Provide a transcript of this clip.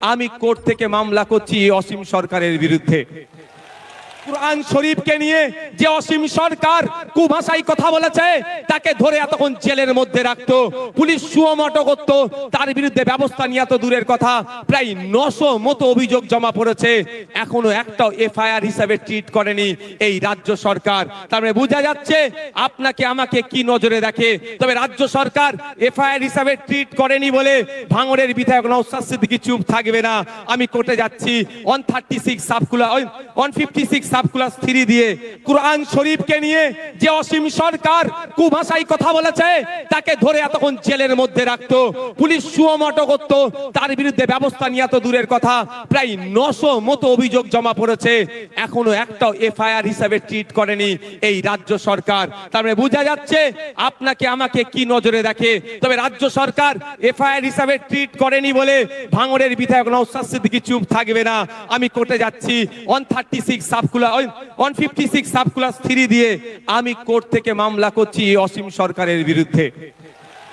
আমি কোর্ট থেকে মামলা করছি অসীম সরকারের বিরুদ্ধে। কোরআন শরীফকে নিয়ে যে অসীম সরকার কুভাষায় কথা বলেছে, তাকে ধরে এতক্ষণ জেলের মধ্যে রাখতো, পুলিশ সুমটো করতো, তার বিরুদ্ধে ব্যবস্থা নিয়ে এত দূরের কথা। প্রায় নশো মতো অভিযোগ জমা পড়েছে। এখনও একটাও এফআইআর হিসাবে ট্রিট করেনি এই রাজ্য সরকার। তার মানে বোঝা যাচ্ছে আপনাকে, আমাকে কি নজরে দেখে? তবে রাজ্য সরকার এফআইআর হিসাবে ট্রিট করেনি বলে ভাঙড়ের বিধায়ক নৌসাদ সিদ্দিকী চুপ থাকবে না। আমি কোর্টে যাচ্ছি। One thirty six subclause one fifty six subclause three দিয়ে কোরআন শরীফকে নিয়ে যে অসীম সরকার কুভাষায় কথা বলেছে, তাকে ধরে এতক্ষণ জেলের মধ্যে রাখতো, পুলিশ সুমটো করতো, তার বিরুদ্ধে ব্যবস্থা নিয়ে দূরের কথা, প্রায় নশো মতো অভিযোগ জমা পড়েছে, এখনও একটাও এফআইআর হিসাবে ট্রিট করেনি এই রাজ্য সরকার। মানে বোঝা যাচ্ছে আপনাকে আমাকে কি নজরে দেখে, তবে রাজ্য সরকার এফআইআর হিসাবে ট্রিট করেনি বলে ভাঙড়ের বিধায়ক নৌসাদ সিদ্দিকী চুপ থাকবে না। আমি কোর্টে যাচ্ছি, one thirty six subclause one fifty six subclause three দিয়ে আমি কোর্ট থেকে মামলা করছি অসীম সরকারের বিরুদ্ধে।